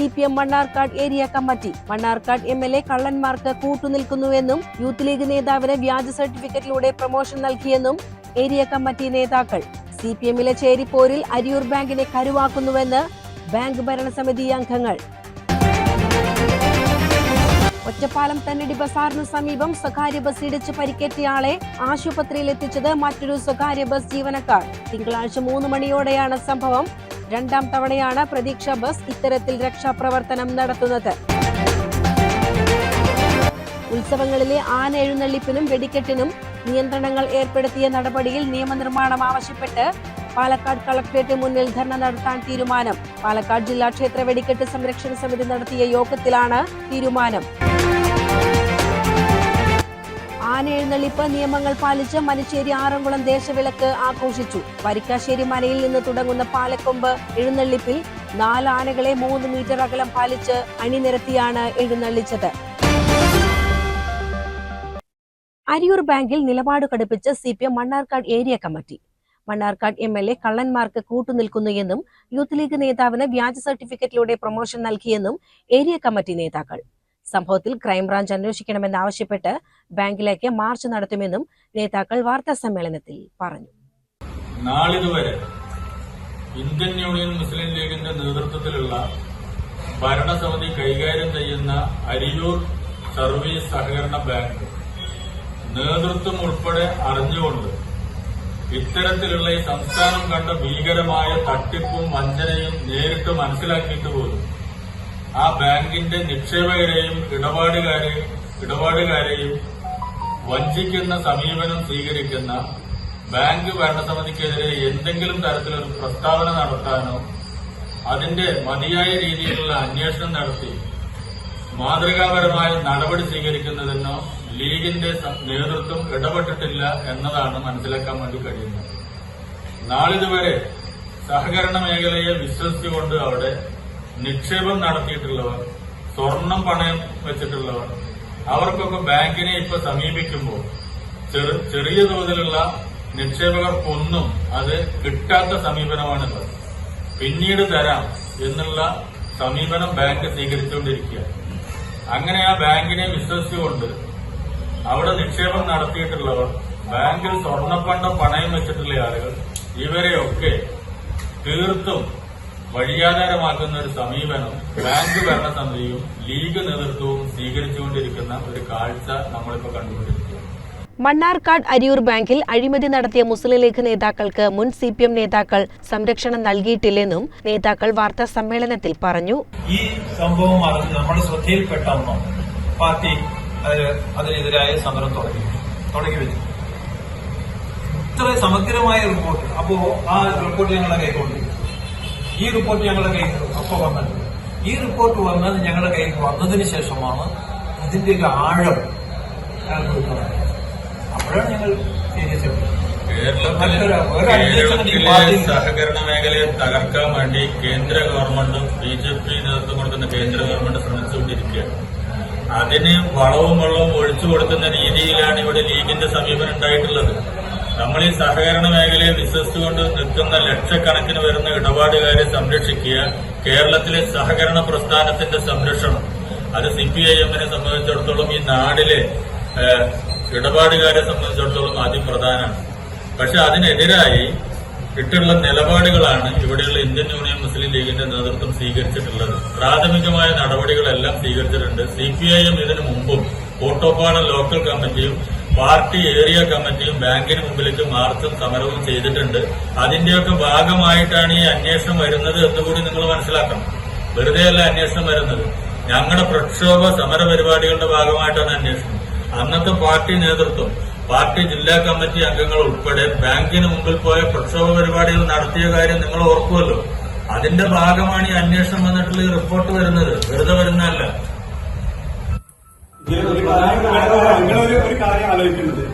C P M Mannarkkad area committee. Mannarkkad M L A കള്ളന്മാർക്ക് കൂട്ടുനിൽക്കുന്നുവെന്നും youth league നേതാവിന് വ്യാജ സർട്ടിഫിക്കറ്റിലൂടെ പ്രൊമോഷൻ നൽകിയെന്നും ഏരിയ കമ്മിറ്റി നേതാക്കൾ. സി പി എമ്മിലെ ചേരിപ്പോരിൽ അരിയൂർ ബാങ്കിനെ കരുവാക്കുന്നുവെന്ന് ബാങ്ക് ഭരണസമിതി അംഗങ്ങൾ. ഒറ്റപ്പാലം തന്നിടി ബസാറിനു സമീപം സ്വകാര്യ ബസ് ഇടിച്ച് പരിക്കേറ്റയാളെ ആശുപത്രിയിൽ എത്തിച്ചത് മറ്റൊരു സ്വകാര്യ ബസ് ജീവനക്കാർ. തിങ്കളാഴ്ച മൂന്ന് മണിയോടെയാണ് സംഭവം. രണ്ടാം തവണയാണ് പ്രതീക്ഷ ബസ് ഇത്തരത്തിൽ രക്ഷാപ്രവർത്തനം നടത്തുന്നത്. ഉത്സവങ്ങളിലെ ആന എഴുന്നള്ളിപ്പിനും വെടിക്കെട്ടിനും നിയന്ത്രണങ്ങൾ ഏർപ്പെടുത്തിയ നടപടിയിൽ നിയമനിർമ്മാണം ആവശ്യപ്പെട്ട് പാലക്കാട് കളക്ടറേറ്റ് മുന്നിൽ ധർണ നടത്താൻ തീരുമാനം. പാലക്കാട് ജില്ലാ ക്ഷേത്ര വെടിക്കെട്ട് സംരക്ഷണ സമിതി നടത്തിയ യോഗത്തിലാണ് തീരുമാനം. ആന എഴുന്നള്ളിപ്പ് നിയമങ്ങൾ പാലിച്ച് മനുശ്ശേരി ആറന്മുളം ദേശവിലക്ക് ആഘോഷിച്ചു. വരിക്കാശ്ശേരി മലയിൽ നിന്ന് തുടങ്ങുന്ന പാലക്കൊമ്പ് എഴുന്നള്ളിപ്പിൽ നാല് ആനകളെ മൂന്ന് മീറ്റർ അകലം പാലിച്ച് അണിനിരത്തിയാണ് എഴുന്നള്ളിച്ചത്. അരിയൂർ ബാങ്കിൽ നിലപാട് കടുപ്പിച്ച് C P M Mannarkkad area committee. Mannarkkad M L A കള്ളന്മാർക്ക് കൂട്ടുനിൽക്കുന്നു എന്നും യൂത്ത് ലീഗ് നേതാവിന് വ്യാജ സർട്ടിഫിക്കറ്റിലൂടെ പ്രൊമോഷൻ നൽകിയെന്നും ഏരിയ കമ്മിറ്റി നേതാക്കൾ. സംഭവത്തിൽ ക്രൈംബ്രാഞ്ച് അന്വേഷിക്കണമെന്നാവശ്യപ്പെട്ട് ബാങ്കിലേക്ക് മാർച്ച് നടത്തുമെന്നും നേതാക്കൾ വാർത്താ സമ്മേളനത്തിൽ പറഞ്ഞു. നാളിതുവരെ ഇന്ത്യൻ യൂണിയൻ മുസ്ലിം ലീഗിന്റെ നേതൃത്വത്തിലുള്ള ഭരണസമിതി കൈകാര്യം ചെയ്യുന്ന അരിയൂർ സർവീസ് സഹകരണ ബാങ്ക് നേതൃത്വം ഉൾപ്പെടെ അറിഞ്ഞുകൊണ്ട് ഇത്തരത്തിലുള്ള ഈ സംസ്ഥാനം കണ്ട ഭീകരമായ തട്ടിപ്പും വഞ്ചനയും നേരിട്ട് മനസ്സിലാക്കിയിട്ട് പോലും ആ ബാങ്കിന്റെ നിക്ഷേപകരെയും ഇടപാടുകാരെയും ഇടപാടുകാരെയും വഞ്ചിക്കുന്ന സമീപനം സ്വീകരിക്കുന്ന ബാങ്ക് ഭരണസമിതിക്കെതിരെ എന്തെങ്കിലും തരത്തിലൊരു പ്രസ്താവന നടത്താനോ അതിന്റെ മതിയായ രീതിയിലുള്ള അന്വേഷണം നടത്തി മാതൃകാപരമായ നടപടി സ്വീകരിക്കുന്നതെന്നോ ലീഗിന്റെ നേതൃത്വം ഇടപെട്ടിട്ടില്ല എന്നതാണ് മനസ്സിലാക്കാൻ വേണ്ടി കഴിയുന്നത്. നാളിതുവരെ സഹകരണ മേഖലയെ വിശ്വസിച്ചുകൊണ്ട് അവിടെ നിക്ഷേപം നടത്തിയിട്ടുള്ളവർ സ്വർണം പണയം വെച്ചിട്ടുള്ളവർ അവർക്കൊക്കെ ബാങ്കിനെ ഇപ്പൊ സമീപിക്കുമ്പോൾ ചെറു ചെറിയ തോതിലുള്ള നിക്ഷേപകർക്കൊന്നും അത് കിട്ടാത്ത സമീപനമാണുള്ളത്. പിന്നീട് തരാം എന്നുള്ള സമീപനം ബാങ്ക് സ്വീകരിച്ചുകൊണ്ടിരിക്കുക അങ്ങനെ ആ ബാങ്കിനെ വിശ്വസിച്ചുകൊണ്ട് അവിടെ നിക്ഷേപം നടത്തിയിട്ടുള്ളവർ ബാങ്കിൽ സ്വർണപ്പണ്ടം പണയം വെച്ചിട്ടുള്ള ആളുകൾ ഇവരെയൊക്കെ തീർത്തും വഴിയാധാരമാക്കുന്ന ഒരു സമീപനം ബാങ്ക് ഭരണസമിതിയും ലീഗ് നേതൃത്വവും സ്വീകരിച്ചുകൊണ്ടിരിക്കുന്ന ഒരു കാഴ്ച നമ്മളിപ്പോൾ കണ്ടുകൊണ്ടിരിക്കുകയാണ്. മണ്ണാർക്കാട് അരിയൂർ ബാങ്കിൽ അഴിമതി നടത്തിയ മുസ്ലിം ലീഗ് നേതാക്കൾക്ക് മുൻ സി പി എം നേതാക്കൾ സംരക്ഷണം നൽകിയിട്ടില്ലെന്നും നേതാക്കൾ വാർത്താ സമ്മേളനത്തിൽ പറഞ്ഞു. ഈ സംഭവം അറിഞ്ഞ് നമ്മുടെ ശ്രദ്ധയിൽപ്പെട്ട പാർട്ടി അതിന് അതിനെതിരായ സമരം തുടങ്ങി. തുടങ്ങി വെച്ചു. ഇത്ര സമഗ്രമായ റിപ്പോർട്ട്. അപ്പോ ആ റിപ്പോർട്ട് ഞങ്ങളെ കൈകൊണ്ട് ഈ റിപ്പോർട്ട് ഞങ്ങളുടെ കയ്യിൽ അപ്പൊ വന്നത്. ഈ റിപ്പോർട്ട് വന്നത് ഞങ്ങളുടെ കയ്യിൽ വന്നതിന് ശേഷമാണ് ഇതിന്റെ ഒരു ആഴം ഞങ്ങൾക്ക് അപ്പോഴാണ് ഞങ്ങൾ സഹകരണ മേഖലയെ തകർക്കാൻ വേണ്ടി കേന്ദ്ര ഗവൺമെന്റും ബി ജെ പി നേതൃത്വം കൊടുക്കുന്ന കേന്ദ്ര ഗവൺമെന്റ് ശ്രമിച്ചുകൊണ്ടിരിക്കുകയാണ്. അതിന് വളവും വെള്ളവും ഒഴിച്ചു കൊടുക്കുന്ന രീതിയിലാണ് ഇവിടെ ലീഗിന്റെ സമീപനം ഉണ്ടായിട്ടുള്ളത്. നമ്മൾ ഈ സഹകരണ മേഖലയെ വിശ്വസിച്ചുകൊണ്ട് നിൽക്കുന്ന ലക്ഷക്കണക്കിന് വരുന്ന ഇടപാടുകാരെ സംരക്ഷിക്കുക. കേരളത്തിലെ സഹകരണ പ്രസ്ഥാനത്തിന്റെ സംരക്ഷണം. അത് സി പി ഐ എമ്മിനെ സംബന്ധിച്ചിടത്തോളം ഈ നാടിലെ ഇടപാടുകാരെ സംബന്ധിച്ചിടത്തോളം ആദ്യം പ്രധാനമാണ് പക്ഷെ അതിനെതിരായി ഇട്ടുള്ള നിലപാടുകളാണ് ഇവിടെയുള്ള ഇന്ത്യൻ യൂണിയൻ മുസ്ലിം ലീഗിന്റെ നേതൃത്വം സ്വീകരിച്ചിട്ടുള്ളത്. പ്രാഥമികമായ നടപടികളെല്ലാം സ്വീകരിച്ചിട്ടുണ്ട്. സി പി ഐ എം ഇതിനു മുമ്പും കോട്ടോപ്പാടം ലോക്കൽ കമ്മിറ്റിയും പാർട്ടി ഏരിയ കമ്മിറ്റിയും ബാങ്കിന് മുമ്പിലേക്ക് മാർച്ചും സമരവും ചെയ്തിട്ടുണ്ട്. അതിന്റെയൊക്കെ ഭാഗമായിട്ടാണ് ഈ അന്വേഷണം വരുന്നത് എന്നുകൂടി നിങ്ങൾ മനസ്സിലാക്കണം. വെറുതെയല്ല അന്വേഷണം വരുന്നത്. ഞങ്ങളുടെ പ്രക്ഷോഭ സമര പരിപാടികളുടെ ഭാഗമായിട്ടാണ് അന്വേഷണം. അന്നത്തെ പാർട്ടി നേതൃത്വം പാർട്ടി ജില്ലാ കമ്മിറ്റി അംഗങ്ങൾ ഉൾപ്പെടെ ബാങ്കിന് മുമ്പിൽ പോയ പ്രക്ഷോഭ പരിപാടികൾ നടത്തിയ കാര്യം നിങ്ങൾ ഓർക്കുമല്ലോ. അതിന്റെ ഭാഗമാണ് ഈ അന്വേഷണം വന്നിട്ടുള്ള ഈ റിപ്പോർട്ട് വരുന്നത്. വെറുതെ വരുന്നതല്ല. നിങ്ങളൊരു ഒരു കാര്യം ആലോചിക്കുന്നത്.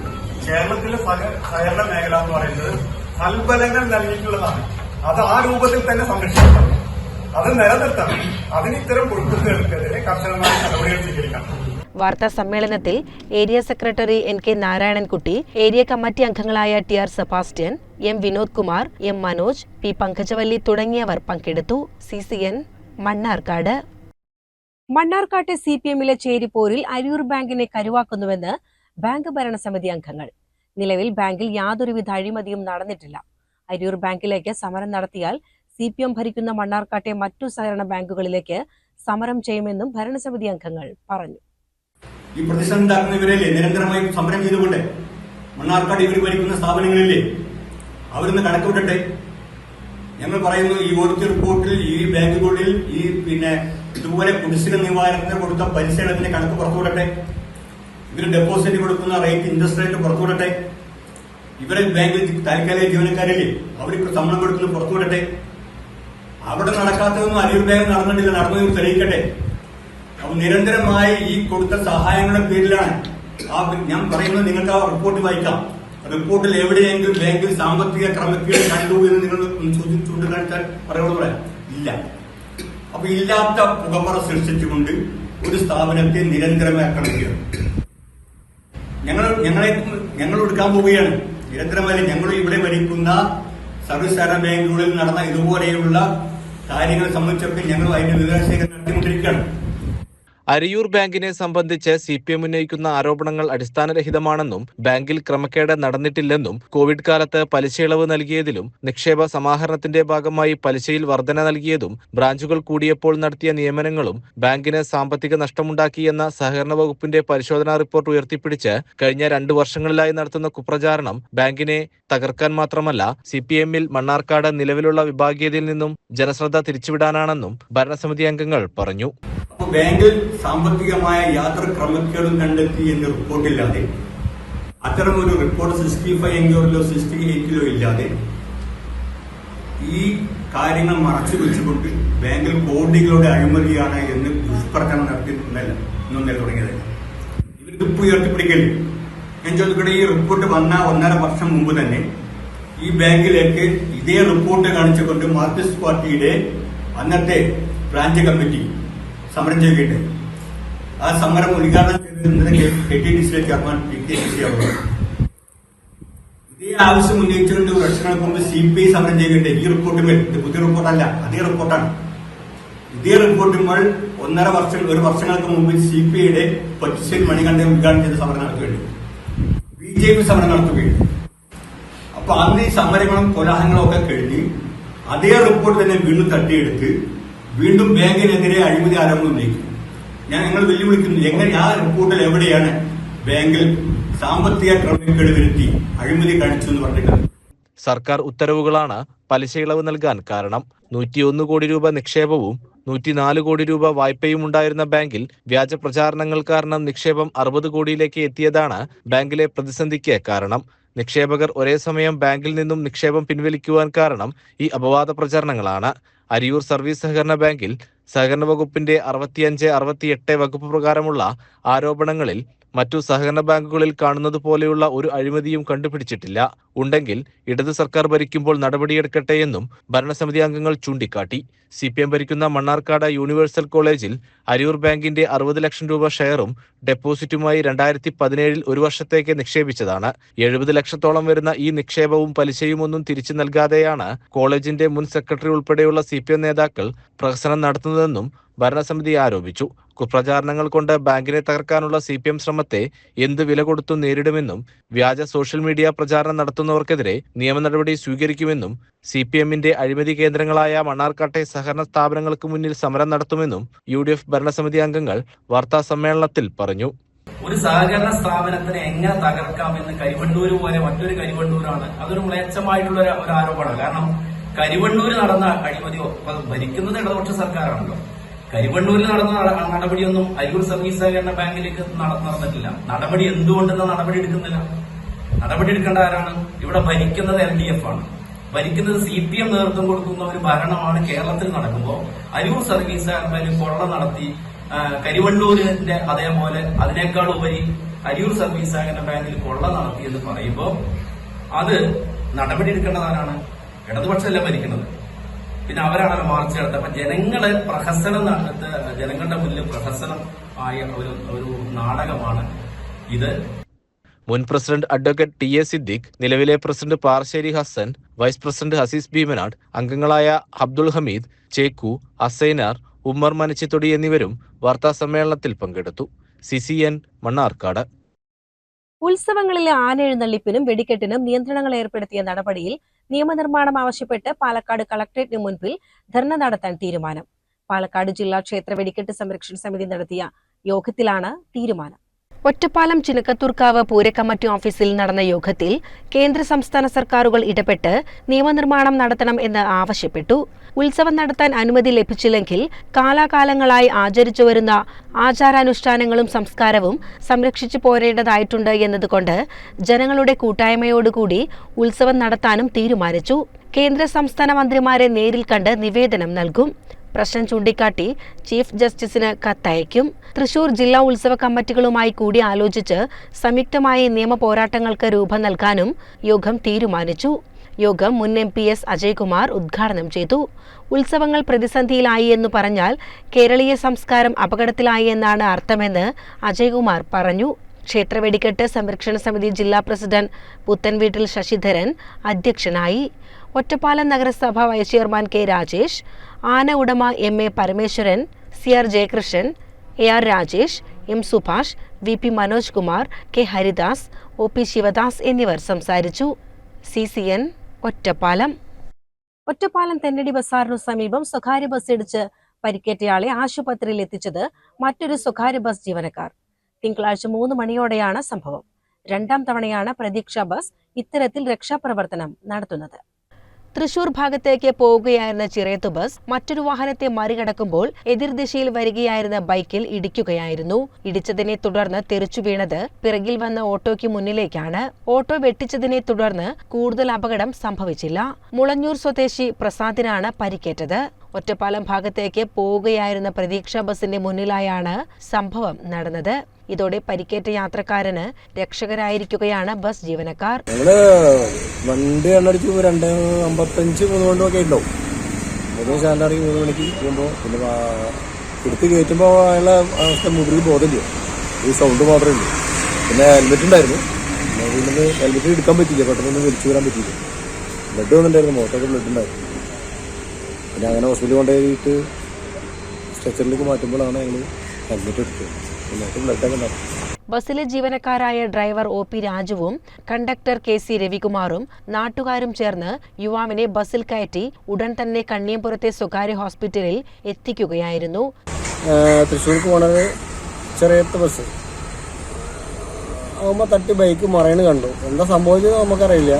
കേരളത്തിലെ സഹ- സഹകരണ മേഖല എന്ന് പറയുന്നത് നൽബലങ്ങൾ നൽകിയിട്ടുള്ളതാണ്. അത് ആ രൂപത്തിൽ തന്നെ സംരക്ഷിക്കണം. അത് നിലനിർത്തണം. അതിന് ഇത്തരം കൊടുക്കുന്നവർക്കെതിരെ കർശനമായ നടപടികൾ സ്വീകരിക്കണം. വാർത്താ സമ്മേളനത്തിൽ area secretary N K Narayanankutty area committee അംഗങ്ങളായ T R Sebastian M Vinod Kumar M Manoj P Pankajavalli തുടങ്ങിയവർ പങ്കെടുത്തു. C C N Mannarkkad. മണ്ണാർക്കാട്ടെ C P എമ്മിലെ ചേരിപ്പോരിൽ അരിയൂർ ബാങ്കിനെ കരുവാക്കുന്നുവെന്ന് ബാങ്ക് ഭരണസമിതി അംഗങ്ങൾ. നിലവിൽ ബാങ്കിൽ യാതൊരുവിധ അഴിമതിയും നടന്നിട്ടില്ല. അരിയൂർ ബാങ്കിലേക്ക് സമരം നടത്തിയാൽ സി പി എം ഭരിക്കുന്ന മണ്ണാർക്കാട്ടെ മറ്റു സഹകരണ ബാങ്കുകളിലേക്ക് സമരം ചെയ്യുമെന്നും ഭരണസമിതി അംഗങ്ങൾ പറഞ്ഞു. ഈ നിരന്തരമായി സമരം ചെയ്തുകൊണ്ട് മണ്ണാർക്കാട് ഭരിക്കുന്ന സ്ഥാപനങ്ങളില്ലേ? അവരൊന്ന് കണക്ക് ഞങ്ങൾ പറയുന്നു ഈ ഓഡിറ്റ് റിപ്പോർട്ടിൽ ഈ ബാങ്കുകളിൽ ഈ പിന്നെ ഇതുപോലെ കുടിശ്ശിക നിവാരണത്തിന് കൊടുത്ത അതിന്റെ കണക്ക് പുറത്തുവിടട്ടെ? ഇവർ ഡെപ്പോസിറ്റ് കൊടുക്കുന്ന റേറ്റ് ഇൻട്രസ്റ്റ് റേറ്റ് പുറത്തുവിടട്ടെ? ഇവരെ ബാങ്കിൽ താൽക്കാലിക ജീവനക്കാരില്ലേ? അവരിപ്പോ ശമ്പളം കൊടുക്കുന്നത് പുറത്തുവിടട്ടെ? അവിടെ നടക്കാത്തതൊന്നും അലിയൂർ ബാങ്ക് നടന്നിട്ടില്ല നടന്നു തെളിയിക്കട്ടെ? അപ്പൊ നിരന്തരമായി ഈ കൊടുത്ത സഹായങ്ങളുടെ പേരിലാണ് ആ ഞാൻ പറയുന്നത് നിങ്ങൾക്ക് ആ റിപ്പോർട്ട് വായിക്കാം. റിപ്പോർട്ടിൽ എവിടെയെങ്കിലും ബാങ്കിൽ സാമ്പത്തിക ക്രമക്കേട് കണ്ടു എന്ന് നിങ്ങൾ ചൂണ്ടി- ചൂണ്ടിക്കാണിച്ചാൽ പറയുള്ളൂ പറയാം. ഇല്ല. അപ്പൊ ഇല്ലാത്ത പുകമറ സൃഷ്ടിച്ചുകൊണ്ട് ഒരു സ്ഥാപനത്തെ നിരന്തരമായി ആക്രമിക്കുക ഞങ്ങൾ ഞങ്ങളെ ഞങ്ങൾ എടുക്കാൻ പോവുകയാണ്. നിരന്തരമായി ഞങ്ങൾ ഇവിടെ ഭരിക്കുന്ന സർവീസ് ബാങ്കുകളിൽ നടന്ന ഇതുപോലെയുള്ള കാര്യങ്ങളെ സംബന്ധിച്ചൊക്കെ ഞങ്ങൾ അതിന്റെ വിവരശേഖരം നടത്തിക്കൊണ്ടിരിക്കുകയാണ്. അരിയൂർ ബാങ്കിനെ സംബന്ധിച്ച് സി പി എം ഉന്നയിക്കുന്ന ആരോപണങ്ങൾ അടിസ്ഥാനരഹിതമാണെന്നും ബാങ്കിൽ ക്രമക്കേട് നടന്നിട്ടില്ലെന്നും കോവിഡ് കാലത്ത് പലിശയിളവ് നൽകിയതിലും നിക്ഷേപ സമാഹരണത്തിന്റെ ഭാഗമായി പലിശയിൽ വർധന നൽകിയതും ബ്രാഞ്ചുകൾ കൂടിയപ്പോൾ നടത്തിയ നിയമനങ്ങളും ബാങ്കിന് സാമ്പത്തിക നഷ്ടമുണ്ടാക്കിയെന്ന സഹകരണ വകുപ്പിന്റെ പരിശോധനാ റിപ്പോർട്ട് ഉയർത്തിപ്പിടിച്ച് കഴിഞ്ഞ രണ്ടു വർഷങ്ങളിലായി നടത്തുന്ന കുപ്രചാരണം ബാങ്കിനെ തകർക്കാൻ മാത്രമല്ല സി പി എമ്മിൽ മണ്ണാർക്കാട് നിലവിലുള്ള വിഭാഗീയതയിൽ നിന്നും ജനശ്രദ്ധ തിരിച്ചുവിടാനാണെന്നും ഭരണസമിതി അംഗങ്ങൾ പറഞ്ഞു. ബാങ്കിൽ സാമ്പത്തികമായ യാതൊരു ക്രമക്കേടും കണ്ടെത്തി എന്ന് റിപ്പോർട്ടില്ലാതെ അത്തരം ഒരു റിപ്പോർട്ട് സിക്സ്റ്റി ഫൈവ് എങ്കിലോ സിക്സ്റ്റി എയ്റ്റിലോ ഇല്ലാതെ ഈ കാര്യങ്ങൾ മറച്ചു വെച്ചുകൊണ്ട് ബാങ്കിൽ കോടികളുടെ അഴിമതിയാണ് എന്ന് ദുഷ്പ്രചരണം ഇന്നൊന്നല്ല തുടങ്ങിയത് ഇവരിതിപ്പോ ഉയർത്തിപ്പിടിക്കല്ലേ ഞാൻ ചോദിക്കട്ടെ ഈ റിപ്പോർട്ട് വന്ന ഒന്നര വർഷം മുമ്പ് തന്നെ ഈ ബാങ്കിലേക്ക് ഇതേ റിപ്പോർട്ട് കാണിച്ചുകൊണ്ട് മാർക്സിസ്റ്റ് പാർട്ടിയുടെ അന്നത്തെ ബ്രാഞ്ച് കമ്മിറ്റി സമരം ചെയ്യുകയുണ്ട് ആ സമരം ഉദ്ഘാടനം ചെയ്തിരുന്നത് കെ ടി ഡി സിയിലെ ചെയർമാൻ പി കെ ശശി അവർ ഇതേ ആവശ്യം ഉന്നയിച്ചുകൊണ്ട് വർഷങ്ങൾക്ക് മുമ്പ് സി പി ഐ സമരം ചെയ്യുന്നുണ്ട് ഈ റിപ്പോർട്ടുമേൽ ഇത് പുതിയ റിപ്പോർട്ടല്ല അതേ റിപ്പോർട്ടാണ് ഇതേ റിപ്പോർട്ടുമ്പോൾ ഒന്നര വർഷം ഒരു വർഷങ്ങൾക്ക് മുമ്പ് സി പി ഐയുടെ പച്ചിശ്ശേരി മണികണ്ഠൻ ഉദ്ഘാടനം ചെയ്ത സമരം നടത്തുകയുണ്ട് ബി ജെ പി സമരം നടത്തുകയുണ്ട് അപ്പൊ അന്ന് ഈ സമരങ്ങളും കോലാഹലങ്ങളും ഒക്കെ കഴിഞ്ഞ് അതേ റിപ്പോർട്ട് തന്നെ വീണ്ടും തട്ടിയെടുത്ത് വീണ്ടും ബാങ്കിനെതിരെ അഴിമതി ആരോപണം ഉന്നയിക്കും ഞാൻ നിങ്ങൾ വെല്ലുവിളിക്കുന്നു എങ്ങനെ ആ റിപ്പോർട്ടിൽ എവിടെയാണ് ബാങ്കിൽ സാമ്പത്തിക ക്രമക്കേട് വരുത്തി അഴിമതി കാണിച്ചു എന്ന് പറഞ്ഞിട്ടുണ്ട് സർക്കാർ ഉത്തരവുകളാണ് പലിശ ഇളവ് നൽകാൻ കാരണം. നൂറ്റിയൊന്ന് കോടി രൂപ നിക്ഷേപവും നൂറ്റിനാല് കോടി രൂപ വായ്പയും ഉണ്ടായിരുന്ന ബാങ്കിൽ വ്യാജ പ്രചാരണങ്ങൾ കാരണം നിക്ഷേപം അറുപത് കോടിയിലേക്ക് എത്തിയതാണ് ബാങ്കിലെ പ്രതിസന്ധിക്ക് കാരണം. നിക്ഷേപകർ ഒരേ സമയം ബാങ്കിൽ നിന്നും നിക്ഷേപം പിൻവലിക്കുവാൻ കാരണം ഈ അപവാദ പ്രചരണങ്ങളാണ്. അരിയൂർ സർവീസ് സഹകരണ ബാങ്കിൽ സഹകരണ വകുപ്പിന്റെ അറുപത്തിയഞ്ച് അറുപത്തിയെട്ട് വകുപ്പ് പ്രകാരമുള്ള ആരോപണങ്ങളിൽ മറ്റു സഹകരണ ബാങ്കുകളിൽ കാണുന്നത് പോലെയുള്ള ഒരു അഴിമതിയും കണ്ടുപിടിച്ചിട്ടില്ല. ഉണ്ടെങ്കിൽ ഇടത് സർക്കാർ ഭരിക്കുമ്പോൾ നടപടിയെടുക്കട്ടെ എന്നും ഭരണസമിതി അംഗങ്ങൾ ചൂണ്ടിക്കാട്ടി. സി പി എം ഭരിക്കുന്ന മണ്ണാർക്കാട് യൂണിവേഴ്സൽ കോളേജിൽ അരിയൂർ ബാങ്കിന്റെ അറുപത് ലക്ഷം രൂപ ഷെയറും ഡെപ്പോസിറ്റുമായി രണ്ടായിരത്തി പതിനേഴിൽ ഒരു വർഷത്തേക്ക് നിക്ഷേപിച്ചതാണ്. എഴുപത് ലക്ഷത്തോളം വരുന്ന ഈ നിക്ഷേപവും പലിശയുമൊന്നും തിരിച്ചു നൽകാതെയാണ് കോളേജിന്റെ മുൻ സെക്രട്ടറി ഉൾപ്പെടെയുള്ള സി നേതാക്കൾ പ്രഹസനം നടത്തുന്നതെന്നും ഭരണസമിതി ആരോപിച്ചു. കുപ്രചാരണങ്ങൾ കൊണ്ട് ബാങ്കിനെ തകർക്കാനുള്ള സി പി എം ശ്രമത്തെ എന്ത് വില കൊടുത്തും നേരിടുമെന്നും വ്യാജ സോഷ്യൽ മീഡിയ പ്രചാരണം നടത്തുന്നവർക്കെതിരെ നിയമ നടപടി സ്വീകരിക്കുമെന്നും സി പി എമ്മിന്റെ അഴിമതി കേന്ദ്രങ്ങളായ മണ്ണാർക്കാട്ടെ സഹകരണ സ്ഥാപനങ്ങൾക്ക് മുന്നിൽ സമരം നടത്തുമെന്നും യു ഡി എഫ് ഭരണസമിതി അംഗങ്ങൾ വാർത്താ സമ്മേളനത്തിൽ പറഞ്ഞു. ഒരു സഹകരണ സ്ഥാപനത്തിനെ എങ്ങനെ തകർക്കാമെന്ന് കരിവണ്ടൂര് പോലെ മറ്റൊരു കരിവണ്ടൂരാണ് അതൊരു മ്ലേച്ഛമായിട്ടുള്ള ഒരു ആരോപണമാണ്. കാരണം കരിവണ്ടൂര് നടന്ന അഴിമതിയോ അത് ഭരിക്കുന്നത് ഇടതുപക്ഷ സർക്കാരാണല്ലോ. കരിവണ്ണൂരിൽ നടന്ന നട- നടപടിയൊന്നും അരിയൂർ സർവീസ് സഹകരണ ബാങ്കിലേക്ക് നടന്നിട്ടില്ല. നടപടി എന്തുകൊണ്ടെന്ന് നടപടി എടുക്കുന്നില്ല. നടപടി എടുക്കേണ്ട ആരാണ്? ഇവിടെ ഭരിക്കുന്നത് എൽ ഡി എഫ് ആണ്. ഭരിക്കുന്നത് സി പി എം നേതൃത്വം കൊടുക്കുന്ന ഒരു ഭരണമാണ് കേരളത്തിൽ നടക്കുമ്പോൾ അരൂർ സർവീസ് മേലിൽ കൊള്ള നടത്തി കരിവണ്ണൂരിന്റെ അതേപോലെ അതിനേക്കാൾ ഉപരി അരൂർ സർവീസ് സഹകരണ ബാങ്കിൽ കൊള്ള നടത്തി എന്ന് പറയുമ്പോൾ അത് നടപടി എടുക്കേണ്ടതാരാണ് ഇടതുപക്ഷമല്ല ഭരിക്കുന്നത്. പിന്നെ അവരാണ് മാർച്ച് നടത്തുക. അപ്പൊ ജനങ്ങളെ പ്രഹസനം നടത്ത ജനങ്ങളുടെ മുന്നിൽ പ്രഹസനം ആയ ഒരു ഒരു നാടകമാണ് ഇത്. മുൻ president advocate T A Siddique നിലവിലെ president Parsseri Hasan vice president Hasees Bheemanad അംഗങ്ങളായ അബ്ദുൾ ഹമീദ് ചേക്കു അസൈനാർ ഉമ്മർ മനച്ചിത്തൊടി എന്നിവരും വാർത്താ സമ്മേളനത്തിൽ പങ്കെടുത്തു. C C N Mannarkkad. ഉത്സവങ്ങളിലെ ആനയെഴുന്നള്ളിപ്പിനും വെടിക്കെട്ടിനും നിയന്ത്രണങ്ങൾ ഏർപ്പെടുത്തിയ നടപടിയിൽ നിയമനിർമ്മാണം ആവശ്യപ്പെട്ട് പാലക്കാട് കളക്ടറേറ്റിന് മുൻപിൽ ധർണ നടത്താൻ തീരുമാനം. പാലക്കാട് ജില്ലാ ക്ഷേത്ര വെടിക്കെട്ട് സംരക്ഷണ സമിതി നടത്തിയ യോഗത്തിലാണ് തീരുമാനം. ഒറ്റപ്പാലം ചിനക്കത്തൂർക്കാവ് പൂരക്കമ്മിറ്റി ഓഫീസിൽ നടന്ന യോഗത്തിൽ കേന്ദ്ര സംസ്ഥാന സർക്കാരുകൾ ഇടപെട്ട് നിയമനിർമ്മാണം നടത്തണം എന്ന് ആവശ്യപ്പെട്ടു. ഉത്സവം നടത്താൻ അനുമതി ലഭിച്ചില്ലെങ്കിൽ കാലാകാലങ്ങളായി ആചരിച്ചു വരുന്ന ആചാരാനുഷ്ഠാനങ്ങളും സംസ്കാരവും സംരക്ഷിച്ചു പോരേണ്ടതായിട്ടുണ്ട് എന്നതുകൊണ്ട് ജനങ്ങളുടെ കൂട്ടായ്മയോടുകൂടി ഉത്സവം നടത്താനും തീരുമാനിച്ചു. കേന്ദ്ര സംസ്ഥാന മന്ത്രിമാരെ നേരിൽ കണ്ട് നിവേദനം നൽകും. പ്രശ്നം ചൂണ്ടിക്കാട്ടി ചീഫ് ജസ്റ്റിസിന് കത്തയക്കും. തൃശൂർ ജില്ലാ ഉത്സവ കമ്മിറ്റികളുമായി കൂടി ആലോചിച്ച് സംയുക്തമായി നിയമ പോരാട്ടങ്ങൾക്ക് രൂപം നൽകാനും യോഗം തീരുമാനിച്ചു. യോഗം മുൻ എം പി എസ് അജയ്കുമാർ ഉദ്ഘാടനം ചെയ്തു. ഉത്സവങ്ങൾ പ്രതിസന്ധിയിലായി എന്ന് പറഞ്ഞാൽ കേരളീയ സംസ്കാരം അപകടത്തിലായി എന്നാണ് അർത്ഥമെന്ന് അജയ്കുമാർ പറഞ്ഞു. ക്ഷേത്ര വെടിക്കെട്ട് സംരക്ഷണ സമിതി ജില്ലാ പ്രസിഡന്റ് പുത്തൻവീട്ടിൽ ശശിധരൻ അധ്യക്ഷനായി. ഒറ്റപ്പാലം നഗരസഭ വൈസ് ചെയർമാൻ കെ രാജേഷ് ആന ഉടമ M A Parameswaran C R Jayakrishnan A R Rajesh M Subhash V P Manoj Kumar K Haridas O P Sivadas എന്നിവർ സംസാരിച്ചു. C C N Ottapalam. Ottapalam Thennadi ബസാറിനു സമീപം സ്വകാര്യ ബസ് ഇടിച്ച് പരിക്കേറ്റയാളെ ആശുപത്രിയിൽ എത്തിച്ചത് മറ്റൊരു സ്വകാര്യ ബസ് ജീവനക്കാർ. തിങ്കളാഴ്ച മൂന്ന് മണിയോടെയാണ് സംഭവം. രണ്ടാം തവണയാണ് പ്രതീക്ഷ ബസ് ഇത്തരത്തിൽ രക്ഷാപ്രവർത്തനം നടത്തുന്നത്. തൃശൂർ ഭാഗത്തേക്ക് പോവുകയായിരുന്ന ചിറയത്ത് ബസ് മറ്റൊരു വാഹനത്തെ മറികടക്കുമ്പോൾ എതിർദിശയിൽ വരികയായിരുന്ന ബൈക്കിൽ ഇടിക്കുകയായിരുന്നു. ഇടിച്ചതിനെ തുടർന്ന് തെറിച്ചു വീണത് പിറകിൽ വന്ന ഓട്ടോയ്ക്ക് മുന്നിലേക്കാണ്. ഓട്ടോ വെട്ടിച്ചതിനെ തുടർന്ന് കൂടുതൽ അപകടം സംഭവിച്ചില്ല. മുളഞ്ഞൂർ സ്വദേശി പ്രസാദിനാണ് പരിക്കേറ്റത്. ഒറ്റപ്പാലം ഭാഗത്തേക്ക് പോവുകയായിരുന്ന പ്രതീക്ഷാ ബസിന്റെ മുന്നിലായാണ് സംഭവം നടന്നത്. ഇതോടെ പരിക്കേറ്റ യാത്രക്കാരന് രക്ഷകരായിരിക്കുകയാണ് ബസ് ജീവനക്കാർ. വണ്ടി എണ്ണടിച്ച് രണ്ട് അമ്പത്തഞ്ച് മൂന്ന് കൊണ്ടൊക്കെ ഉണ്ടാവും മൂന്ന് ശാലാറി മൂന്ന് മണിക്ക് പോകുമ്പോൾ പിന്നെ എടുത്ത് കയറ്റുമ്പോൾ അയാളെ അവസ്ഥ മുറിൽ ബോധമില്ല. ഈ സൗണ്ട് മാത്രമേ ഉള്ളൂ. പിന്നെ ഹെൽമെറ്റ് ഉണ്ടായിരുന്നു. പിന്നെ ഹെൽമെറ്റ് എടുക്കാൻ പറ്റില്ല പെട്ടെന്ന് വലിച്ചു വരാൻ പറ്റിയില്ല. ബ്ലഡ് വന്നിട്ടുണ്ടായിരുന്നു. മുഖത്തൊക്കെ ബ്ലഡ് ഉണ്ടായിരുന്നു. പിന്നെ അങ്ങനെ ഹോസ്പിറ്റലിൽ കൊണ്ടുപോയിട്ട് സ്ട്രെച്ചറിലേക്ക് മാറ്റുമ്പോഴാണ് ഞങ്ങൾ ബ്ലഡൊക്കെ ബസ്സിലെ ജീവനക്കാരായ ഡ്രൈവർ ഒ പി രാജുവും കണ്ടക്ടർ കെ സി രവികുമാറും നാട്ടുകാരും ചേർന്ന് യുവാവിനെ ബസ്സിൽ കയറ്റി ഉടൻ തന്നെ കണ്ണിയമ്പുറത്തെ സ്വകാര്യ ഹോസ്പിറ്റലിൽ എത്തിക്കുകയായിരുന്നു. തൃശ്ശൂർക്ക് പോണത് ചെറിയ ബസ്. ആകുമ്പോൾ തട്ടി ബൈക്ക് മറയണ് കണ്ടു. എന്താ സംഭവിച്ചത് നമുക്കറിയില്ല.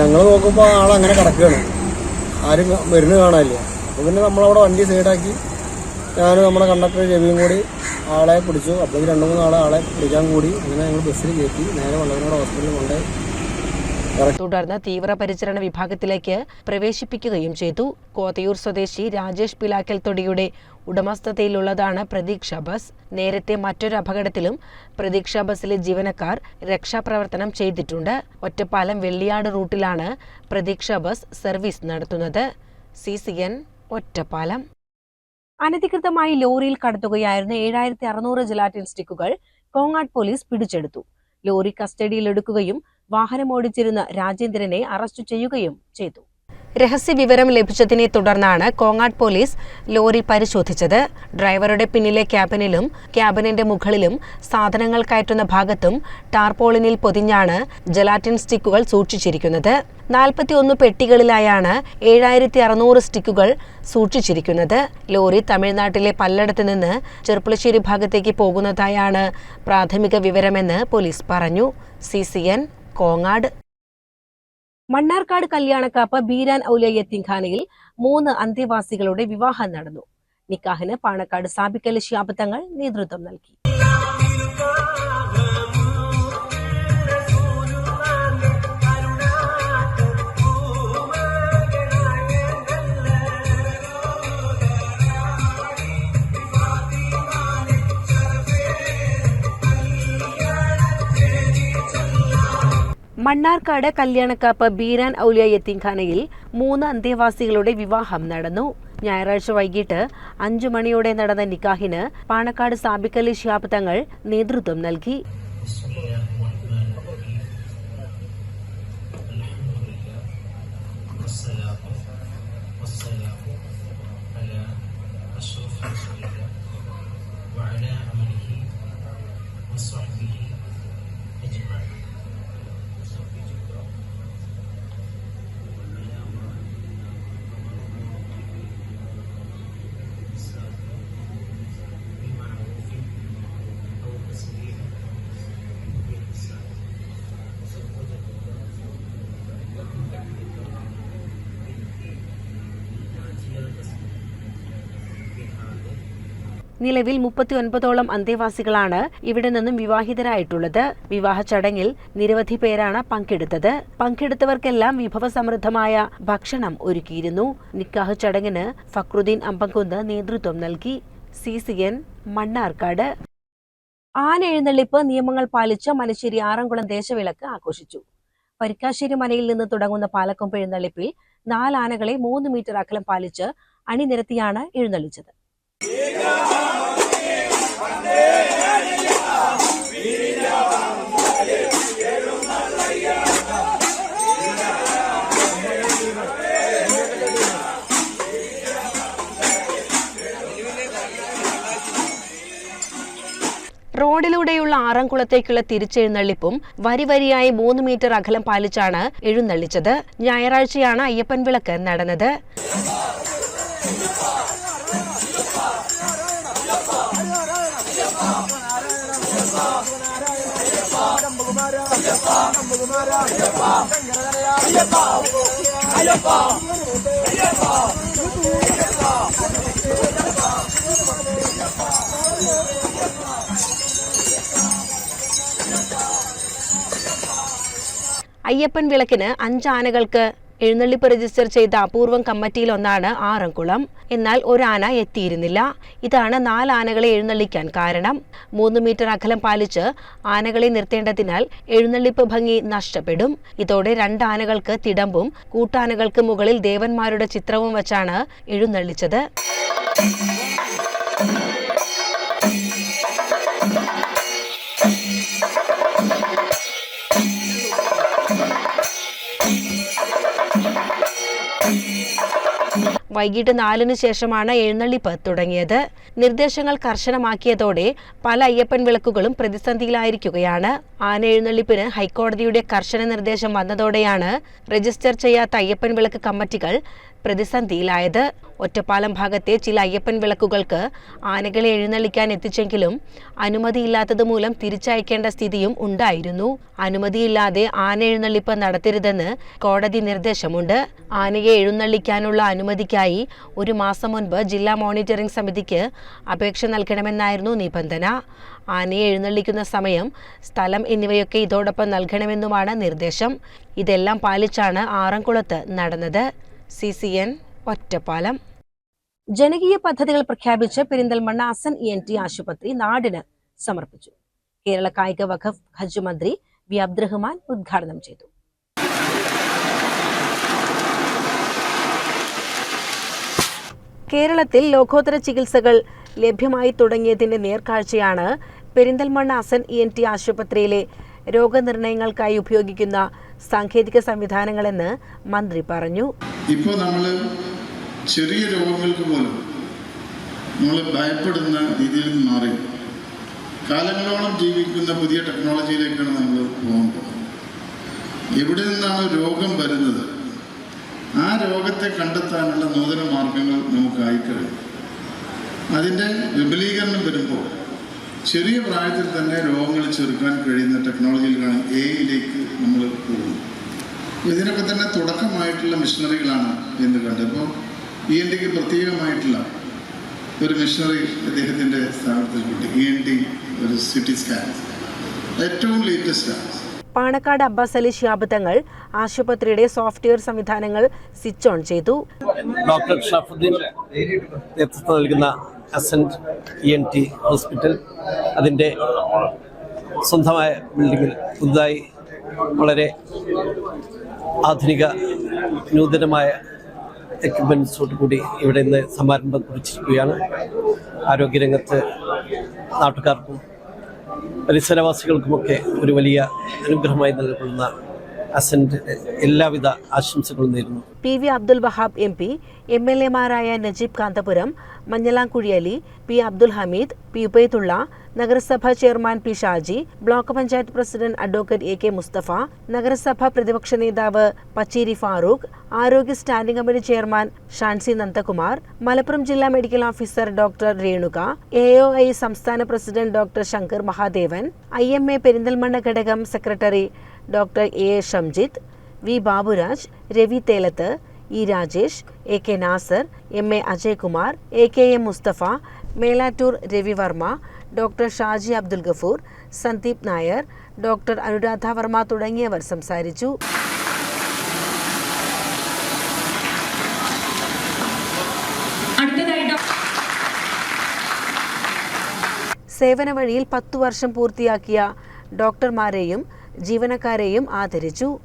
ഞങ്ങൾ നോക്കുമ്പോൾ ആളങ്ങനെ കിടക്കുകയാണ് ആരും വരുന്ന കാണാനില്ല. അപ്പോൾ പിന്നെ നമ്മളവിടെ വണ്ടി സൈഡാക്കി ഞാനും നമ്മുടെ കണ്ടക്ടർ രവിയും കൂടി ആളെ പിടിച്ചു. അപ്പോൾ രണ്ട് മൂന്ന് ആളെ ആളെ പിടിക്കാൻ കൂടി അങ്ങനെ ഞങ്ങൾ ബസ്സിൽ കയറ്റി നേരെ വള്ളവനോട് ഹോസ്പിറ്റലിൽ കൊണ്ടുപോയി. തുടർന്ന് തീവ്രപരിചരണ വിഭാഗത്തിലേക്ക് പ്രവേശിപ്പിക്കുകയും ചെയ്തു. കോതയൂർ സ്വദേശി രാജേഷ് പിലാക്കൽ തൊടിയുടെ ഉടമസ്ഥതയിലുള്ളതാണ് പ്രതീക്ഷ ബസ്. നേരത്തെ മറ്റൊരു അപകടത്തിലും പ്രതീക്ഷ ബസ്സിലെ ജീവനക്കാർ രക്ഷാപ്രവർത്തനം ചെയ്തിട്ടുണ്ട്. ഒറ്റപ്പാലം വെള്ളിയാട് റൂട്ടിലാണ് പ്രതീക്ഷ ബസ് സർവീസ് നടത്തുന്നത്. C C N Ottapalam. അനധികൃതമായി ലോറിയിൽ കടത്തുകയായിരുന്ന ഏഴായിരത്തി അറുന്നൂറ് ജലാറ്റിൻ സ്റ്റിക്കുകൾ കോങ്ങാട് പോലീസ് പിടിച്ചെടുത്തു. ലോറി കസ്റ്റഡിയിലെടുക്കുകയും വാഹനമോടിച്ചിരുന്ന രാജേന്ദ്രനെ അറസ്റ്റ് ചെയ്യുകയും ചെയ്തു. രഹസ്യവിവരം ലഭിച്ചതിനെ തുടർന്നാണ് കോങ്ങാട് പോലീസ് ലോറി പരിശോധിച്ചത്. ഡ്രൈവറുടെ പിന്നിലെ ക്യാബിനിലും ക്യാബിനിന്റെ മുകളിലും സാധനങ്ങൾ കയറ്റുന്ന ഭാഗത്തും ടാർപോളിനിൽ പൊതിഞ്ഞാണ് ജലാറ്റിൻ സ്റ്റിക്കുകൾ സൂക്ഷിച്ചിരിക്കുന്നത്. നാൽപ്പത്തിയൊന്ന് പെട്ടികളിലായാണ് ഏഴായിരത്തി അറുന്നൂറ് സ്റ്റിക്കുകൾ സൂക്ഷിച്ചിരിക്കുന്നത്. ലോറി തമിഴ്നാട്ടിലെ പല്ലടത്ത് നിന്ന് ചെർപ്പുളശ്ശേരി ഭാഗത്തേക്ക് പോകുന്നതായാണ് പ്രാഥമിക വിവരമെന്ന് പോലീസ് പറഞ്ഞു. സി കോങ്ങാട്. മണ്ണാർക്കാട് കല്യാണക്കാപ്പ് ബീരാൻ ഔലയ്യ തിങ്കാനയിൽ മൂന്ന് അന്തേവാസികളുടെ വിവാഹം നടന്നു. നിക്കാഹിന് പാണക്കാട് സാബിക്കലി ശാബത്തങ്ങൾ നേതൃത്വം നൽകി. മണ്ണാർക്കാട് കല്യാണക്കാപ്പ് ബീരാൻ ഔലിയ യത്തീംഖാനയിൽ മൂന്ന് അന്തേവാസികളുടെ വിവാഹം നടന്നു. ഞായറാഴ്ച വൈകിട്ട് അഞ്ചു മണിയോടെ നടന്ന നിക്കാഹിന് പാണക്കാട് സാബിക്കലി ശിഹാബ് തങ്ങൾ നേതൃത്വം നൽകി. നിലവിൽ മുപ്പത്തി ഒൻപതോളം അന്തേവാസികളാണ് ഇവിടെ നിന്നും വിവാഹിതരായിട്ടുള്ളത്. വിവാഹ ചടങ്ങിൽ നിരവധി പേരാണ് പങ്കെടുത്തത്. പങ്കെടുത്തവർക്കെല്ലാം വിഭവസമൃദ്ധമായ ഭക്ഷണം ഒരുക്കിയിരുന്നു. നിക്കാഹ് ചടങ്ങിന് ഫക്രുദ്ദീൻ അമ്പംകുന്ന് നേതൃത്വം നൽകി. C C N Mannarkkad. ആന എഴുന്നള്ളിപ്പ് നിയമങ്ങൾ പാലിച്ച് മനശ്ശേരി ആറംകുളം ദേശവിളക്ക് ആഘോഷിച്ചു. പരിക്കാശ്ശേരി മലയിൽ നിന്ന് തുടങ്ങുന്ന പാലക്കൊമ്പ് എഴുന്നള്ളിപ്പിൽ നാലാനകളെ മൂന്ന് മീറ്റർ അകലം പാലിച്ച് അണിനിരത്തിയാണ് എഴുന്നള്ളിച്ചത്. റോഡിലൂടെയുള്ള ആറംകുളത്തേക്കുള്ള തിരിച്ചെഴുന്നള്ളിപ്പും വരി വരിയായി മൂന്ന് മീറ്റർ അകലം പാലിച്ചാണ് എഴുന്നള്ളിച്ചത്. ഞായറാഴ്ചയാണ് അയ്യപ്പൻ വിളക്ക് നടന്നത്. അയ്യപ്പൻ വിളക്കിന് അഞ്ച് ആനകൾക്ക് എഴുന്നള്ളിപ്പ് രജിസ്റ്റർ ചെയ്ത അപൂർവം കമ്മിറ്റിയിലൊന്നാണ് ആറംകുളം. എന്നാൽ ഒരാന എത്തിയിരുന്നില്ല. ഇതാണ് നാല് ആനകളെ എഴുന്നള്ളിക്കാൻ കാരണം. മൂന്ന് മീറ്റർ അകലം പാലിച്ച് ആനകളെ നിർത്തേണ്ടതിനാൽ എഴുന്നള്ളിപ്പ് ഭംഗി നഷ്ടപ്പെടും. ഇതോടെ രണ്ട് ആനകൾക്ക് തിടമ്പും കൂട്ടാനകൾക്ക് മുകളിൽ ദേവന്മാരുടെ ചിത്രവും വച്ചാണ് എഴുന്നള്ളിച്ചത്. വൈകിട്ട് നാലിന് ശേഷമാണ് എഴുന്നള്ളിപ്പ് തുടങ്ങിയത്. നിർദ്ദേശങ്ങൾ കർശനമാക്കിയതോടെ പല അയ്യപ്പൻ വിളക്കുകളും പ്രതിസന്ധിയിലായിരിക്കുകയാണ്. ആന എഴുന്നള്ളിപ്പിന് ഹൈക്കോടതിയുടെ കർശന നിർദ്ദേശം വന്നതോടെയാണ് രജിസ്റ്റർ ചെയ്യാത്ത അയ്യപ്പൻ വിളക്ക് കമ്മിറ്റികൾ പ്രതിസന്ധിയിലായത്. ഒറ്റപ്പാലം ഭാഗത്തെ ചില അയ്യപ്പൻ വിളക്കുകൾക്ക് ആനകളെ എഴുന്നള്ളിക്കാൻ എത്തിച്ചെങ്കിലും അനുമതിയില്ലാത്തത് മൂലം തിരിച്ചയക്കേണ്ട സ്ഥിതിയും ഉണ്ടായിരുന്നു. അനുമതിയില്ലാതെ ആന എഴുന്നള്ളിപ്പ് നടത്തരുതെന്ന് കോടതി നിർദ്ദേശമുണ്ട്. ആനയെ എഴുന്നള്ളിക്കാനുള്ള അനുമതിക്കായി ഒരു മാസം മുൻപ് ജില്ലാ മോണിറ്ററിംഗ് സമിതിക്ക് അപേക്ഷ നൽകണമെന്നായിരുന്നു നിബന്ധന. ആനയെ എഴുന്നള്ളിക്കുന്ന സമയം സ്ഥലം എന്നിവയൊക്കെ ഇതോടൊപ്പം നൽകണമെന്നുമാണ് നിർദ്ദേശം. ഇതെല്ലാം പാലിച്ചാണ് ആറംകുളത്ത് നടന്നത്. C C N Ottapalam. ജനകീയ പദ്ധതികൾ പ്രഖ്യാപിച്ച് Perinthalmanna Asan E N T ആശുപത്രി നാടിന് സമർപ്പിച്ചു. കേരള കായിക വഖഫ് ഹജ്ജ് മന്ത്രി വി അബ്ദുറഹ്മാൻ ഉദ്ഘാടനം ചെയ്തു. കേരളത്തിൽ ലോകോത്തര ചികിത്സകൾ ലഭ്യമായി തുടങ്ങിയതിന്റെ നേർക്കാഴ്ചയാണ് Perinthalmanna Asan E N T ആശുപത്രിയിലെ രോഗനിർണയങ്ങൾക്കായി ഉപയോഗിക്കുന്ന സാങ്കേതിക സംവിധാനങ്ങളെന്ന് മന്ത്രി പറഞ്ഞു. ഇപ്പോൾ നമ്മൾ ചെറിയ രോഗങ്ങൾക്ക് പോലും നമ്മൾ ഭയപ്പെടുന്ന രീതിയിൽ നിന്ന് മാറി. കാലങ്ങളോളം ജീവിക്കുന്ന പുതിയ ടെക്നോളജിയിലേക്കാണ് നമ്മൾ പോകുന്നത്. എവിടെ നിന്നാണ് രോഗം വരുന്നത്? ആ രോഗത്തെ കണ്ടെത്താനുള്ള നൂതന മാർഗങ്ങൾ നമുക്ക് കഴിയും അതിന്റെ വിപുലീകരണം വരുമ്പോൾ ചെറിയ പ്രായത്തിൽ തന്നെ രോഗങ്ങൾ ചെറുക്കാൻ കഴിയുന്ന ടെക്നോളജിയിലാണ് എയിലേക്ക് നമ്മൾ പോകുന്നത്. ഇതിനൊക്കെ തന്നെ തുടക്കമായിട്ടുള്ള മിഷണറികളാണ് എന്ന് കണ്ടത് ഇപ്പോൾ ഇ എൻ ടിക്ക് പ്രത്യേകമായിട്ടുള്ള ഒരു മിഷണറി അദ്ദേഹത്തിന്റെ സ്ഥാപനത്തിൽ കിട്ടി ഇ എൻ ടി ഒരു സിറ്റി സ്കാൻ ഏറ്റവും ലേറ്റസ്റ്റാണ് പാണക്കാട് അബ്ബാസ് അലി ഷിയാബ് തങ്ങൾ ആശുപത്രിയുടെ സോഫ്റ്റ്വെയർ സംവിധാനങ്ങൾ സ്വിച്ച് ഓൺ ചെയ്തു. ഡോക്ടർ ഷഫുദ്ദീൻ നേതൃത്വം നൽകുന്ന Ascent E N T hospital. അതിന്റെ സ്വന്തമായ ബിൽഡിങ്ങിൽ പുതുതായി വളരെ ആധുനിക നൂതനമായ എക്യുപ്മെൻസോട് കൂടി ഇവിടെ ഇന്ന് സമാരംഭം കുറിച്ചിരിക്കുകയാണ്. ആരോഗ്യരംഗത്ത് നാട്ടുകാർക്കും പരിസരവാസികൾക്കുമൊക്കെ ഒരു വലിയ അനുഗ്രഹമായി നൽകപ്പെടുന്ന അസന്റ് എല്ലാവിധ ആശംസകളും നേരുന്നു. P V Abdul Wahab M P M L എമാരായ Najeeb Kanthapuram Manjalamkuzhi Ali P Abdul Hameed P Ubaidulla നഗരസഭാ chairman P Shaji block panchayat president advocate A K Musthafa നഗരസഭാ പ്രതിപക്ഷ നേതാവ് പച്ചേരി ഫാറൂഖ് ആരോഗ്യ standing committee chairman Shancy Nandakumar Malappuram ജില്ലാ medical officer doctor Renuka A O I സംസ്ഥാന president doctor Shankar Mahadevan I M A Perinthalmanna ഘടകം secretary doctor A Shamjith V Baburaj Ravi Thelath E Rajesh A K Nasar M A Ajaykumar A K M Musthafa Melattur Ravivarma doctor Shaji Abdul Gafoor Sandeep Nair doctor Anuradha Varma തുടങ്ങിയവർ സംസാരിച്ചു. സേവന വഴിയിൽ പത്തു വർഷം പൂർത്തിയാക്കിയ ഡോക്ടർമാരെയും ജീവനക്കാരെയും ആദരിച്ചു.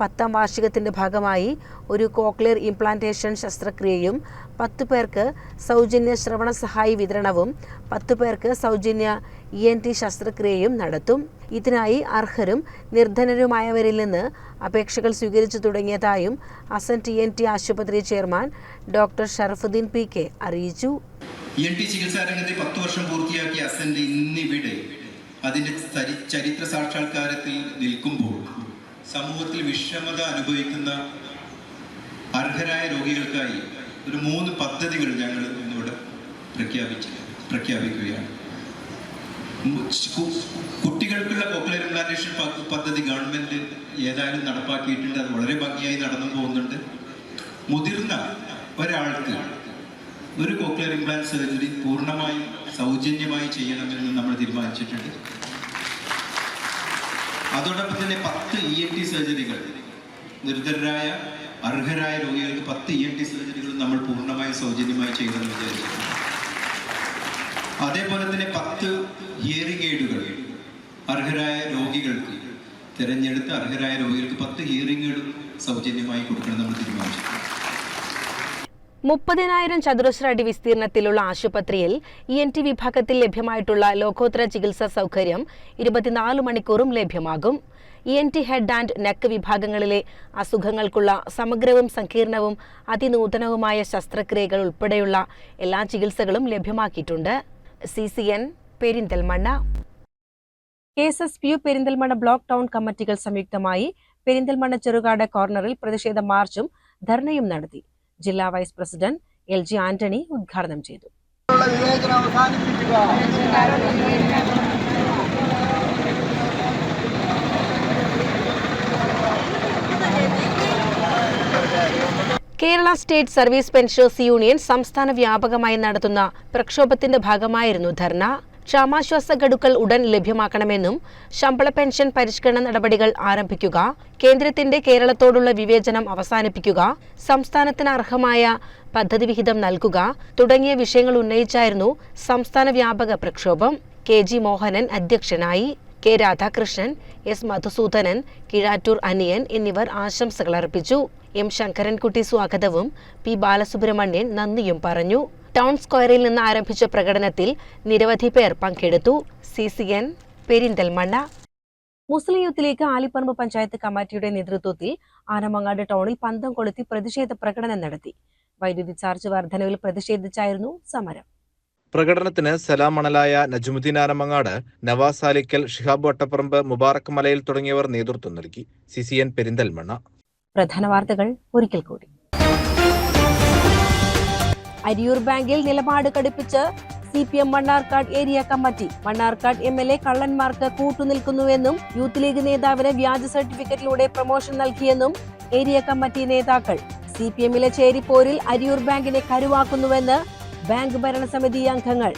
പത്താം വാർഷികത്തിന്റെ ഭാഗമായി ഒരു കോക്ലിയർ ഇംപ്ലാന്റേഷൻ ശസ്ത്രക്രിയയും പത്തു പേർക്ക് സൗജന്യ ശ്രവണ സഹായി വിതരണവും പത്തു പേർക്ക് സൗജന്യ ഇ എൻ ടി ശസ്ത്രക്രിയയും നടത്തും. ഇതിനായി അർഹരും നിർധനരുമായവരിൽ നിന്ന് അപേക്ഷകൾ സ്വീകരിച്ചു തുടങ്ങിയതായും അസൻ ടി എൻ ടി ആശുപത്രി chairman doctor Sharafuddin P K അറിയിച്ചു. ചികിത്സാ രംഗത്തെ പത്ത് വർഷം പൂർത്തിയാക്കിയ ഇന്നിവിടെ അതിന്റെ ചരി- ചരിത്ര സാക്ഷാത്കാരത്തിൽ നിൽക്കുമ്പോൾ സമൂഹത്തിൽ വിഷമത അനുഭവിക്കുന്ന അർഹരായ രോഗികൾക്കായി ഒരു മൂന്ന് പദ്ധതികൾ ഞങ്ങൾ ഇന്നിവിടെ പ്രഖ്യാപിച്ചു പ്രഖ്യാപിക്കുകയാണ്. കുട്ടികൾക്കുള്ള പോപ്പുലർ ഇംപ്ലാന്റേഷൻ പദ്ധതി ഗവൺമെന്റ് ഏതായാലും നടപ്പാക്കിയിട്ടുണ്ട്. അത് വളരെ ഭംഗിയായി നടന്നു പോകുന്നുണ്ട്. മുതിർന്ന ഒരാൾക്ക് ഒരു കോക്ലിയർ ഇംപ്ലാന്റ് സർജറി പൂർണമായും സൗജന്യമായി ചെയ്യണമെന്ന് നമ്മൾ തീരുമാനിച്ചിട്ടുണ്ട്. അതോടൊപ്പം തന്നെ പത്ത് ഇ എൻ ടി സർജറികൾ നിർധരരായ അർഹരായ രോഗികൾക്ക് പത്ത് ഇ എൻ ടി സർജറികൾ നമ്മൾ പൂർണമായും സൗജന്യമായി ചെയ്യണമെന്ന് വിചാരിക്കുന്നു. അതേപോലെ തന്നെ പത്ത് ഹിയറിംഗ് എയ്ഡുകൾ അർഹരായ രോഗികൾക്ക് തിരഞ്ഞെടുത്ത് അർഹരായ രോഗികൾക്ക് പത്ത് ഹിയറിംഗ് എയ്ഡും സൗജന്യമായി കൊടുക്കണം നമ്മൾ തീരുമാനിച്ചു മുപ്പതിനായിരം ചതുരശ്ര അടി വിസ്തീർണത്തിലുള്ള ആശുപത്രിയിൽ ഇ എൻ ടി വിഭാഗത്തിൽ ലഭ്യമായിട്ടുള്ള ലോകോത്തര ചികിത്സാ സൗകര്യം ഇരുപത്തിനാല് മണിക്കൂറും ലഭ്യമാകും. E N T head and neck വിഭാഗങ്ങളിലെ അസുഖങ്ങൾക്കുള്ള സമഗ്രവും സങ്കീർണവും അതിനൂതനവുമായ ശസ്ത്രക്രിയകൾ ഉൾപ്പെടെയുള്ള എല്ലാ ചികിത്സകളും ലഭ്യമാക്കിയിട്ടുണ്ട്. C C N Perinthalmanna. K S S P U Perinthalmanna block town കമ്മിറ്റികൾ സംയുക്തമായി പെരിന്തൽമണ്ണ ചെറുകാട് കോർണറിൽ പ്രതിഷേധ മാർച്ചും ധർണയും നടത്തി. ജില്ലാ vice president L G Antony ഉദ്ഘാടനം ചെയ്തു. Kerala state service pensioners union സംസ്ഥാന വ്യാപകമായി നടത്തുന്ന പ്രക്ഷോഭത്തിന്റെ ഭാഗമായിരുന്നു ധർണ. ക്ഷാമാശ്വാസ ഗഡുക്കൾ ഉടൻ ലഭ്യമാക്കണമെന്നും ശമ്പള പെൻഷൻ പരിഷ്കരണ നടപടികൾ ആരംഭിക്കുക കേന്ദ്രത്തിന്റെ കേരളത്തോടുള്ള വിവേചനം അവസാനിപ്പിക്കുക സംസ്ഥാനത്തിന് അർഹമായ പദ്ധതി വിഹിതം നൽകുക തുടങ്ങിയ വിഷയങ്ങൾ ഉന്നയിച്ചായിരുന്നു സംസ്ഥാന വ്യാപക പ്രക്ഷോഭം. കെ ജി മോഹനൻ അധ്യക്ഷനായി കെ രാധാകൃഷ്ണൻ എസ് മധുസൂദനൻ കിഴാറ്റൂർ അനിയൻ എന്നിവർ ആശംസകൾ അർപ്പിച്ചു എം ശങ്കരൻകുട്ടി സ്വാഗതവും പി ബാലസുബ്രഹ്മണ്യൻ നന്ദിയും പറഞ്ഞു. ടൗൺ സ്ക്വയറിൽ നിന്ന് ആരംഭിച്ച പ്രകടനത്തിൽ നിരവധി പേർ പങ്കെടുത്തു. C C N Perinthalmanna. Muslim youth league Alipparamba panchayat കമ്മിറ്റിയുടെ നേതൃത്വത്തിൽ ആനമങ്ങാട് ടൗണിൽ പന്തം കൊളുത്തി പ്രതിഷേധ പ്രകടനം നടത്തി. വൈദ്യുതി ചാർജ് വർധനവിൽ പ്രതിഷേധിച്ചായിരുന്നു സമരം. പ്രകടനത്തിന് സലാം മണലായ നജുമുദ്ദീൻ ആനമങ്ങാട് നവാസ് ആലിക്കൽ ഷിഹാബ് വട്ടപ്പറമ്പ് മുബാറക് മലയിൽ തുടങ്ങിയവർ നേതൃത്വം നൽകി. C C N Perinthalmanna. പ്രധാന വാർത്തകൾ ഒരിക്കൽ കൂടി. അരിയൂർ ബാങ്കിൽ നിലപാട് കടുപ്പിച്ച് C P M Mannarkkad area committee. Mannarkkad M L A കള്ളന്മാർക്ക് കൂട്ടുനിൽക്കുന്നുവെന്നും യൂത്ത് ലീഗ് നേതാവിന് വ്യാജ സർട്ടിഫിക്കറ്റിലൂടെ പ്രൊമോഷൻ നൽകിയെന്നും ഏരിയ കമ്മിറ്റി നേതാക്കൾ. സി പി എമ്മിലെ ചേരിപ്പോരിൽ അരിയൂർ ബാങ്കിനെ കരുവാക്കുന്നുവെന്ന് ബാങ്ക് ഭരണസമിതി അംഗങ്ങൾ.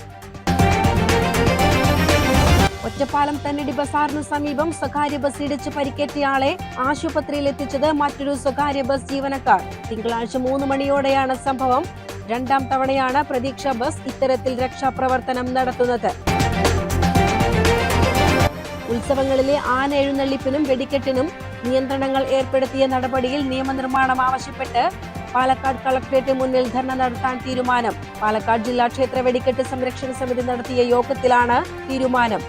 ഒറ്റപ്പാലം തന്നടി ബസാറിന് സമീപം സ്വകാര്യ ബസ് ഇടിച്ച് പരിക്കേറ്റയാളെ ആശുപത്രിയിൽ എത്തിച്ചത് മറ്റൊരു സ്വകാര്യ ബസ് ജീവനക്കാർ. തിങ്കളാഴ്ച മൂന്ന് മണിയോടെയാണ് സംഭവം. രണ്ടാം തവണയാണ് പ്രതീക്ഷ ബസ് ഇത്തരത്തിൽ രക്ഷാപ്രവർത്തനം നടത്തുന്നത്. ഉത്സവങ്ങളിലെ ആന എഴുന്നള്ളിപ്പിനും വെടിക്കെട്ടിനും നിയന്ത്രണങ്ങൾ ഏർപ്പെടുത്തിയ നടപടിയിൽ നിയമനിർമ്മാണം ആവശ്യപ്പെട്ട് പാലക്കാട് കളക്ടറേറ്റ് മുന്നിൽ ധർണ നടത്താൻ തീരുമാനം. പാലക്കാട് ജില്ലാ ക്ഷേത്ര വെടിക്കെട്ട് സംരക്ഷണ സമിതി നടത്തിയ യോഗത്തിലാണ് തീരുമാനം.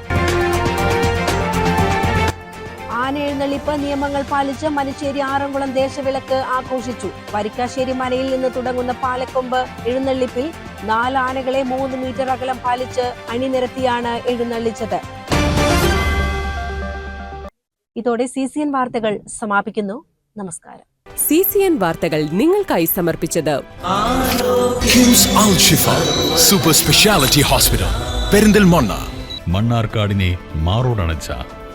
ആന എഴുന്നള്ളിപ്പ് നിയമങ്ങൾ പാലിച്ച് മനുശ്ശേരി ആറംകുളം ദേശവിളക്ക് ആഘോഷിച്ചു. വരിക്കാശ്ശേരി മലയിൽ നിന്ന് തുടങ്ങുന്ന പാലക്കൊമ്പ് എഴുന്നള്ളിപ്പിൽ നാല് ആനകളെ മൂന്ന് മീറ്റർ അകലം പാലിച്ച് അണിനിരത്തിയാണ് എഴുന്നള്ളിച്ചത്. ഇതോടെ സി സി എൻ വാർത്തകൾ സമാപിക്കുന്നു. നമസ്കാരം. സി സി എൻ വാർത്തകൾ നിങ്ങൾക്കായി സമർപ്പിച്ചത് സൂപ്പർ സ്പെഷ്യാലിറ്റി ഹോസ്പിറ്റൽ പെരിന്തൽമണ്ണ മണ്ണാർക്കാടിനെ മാറോടണച്ച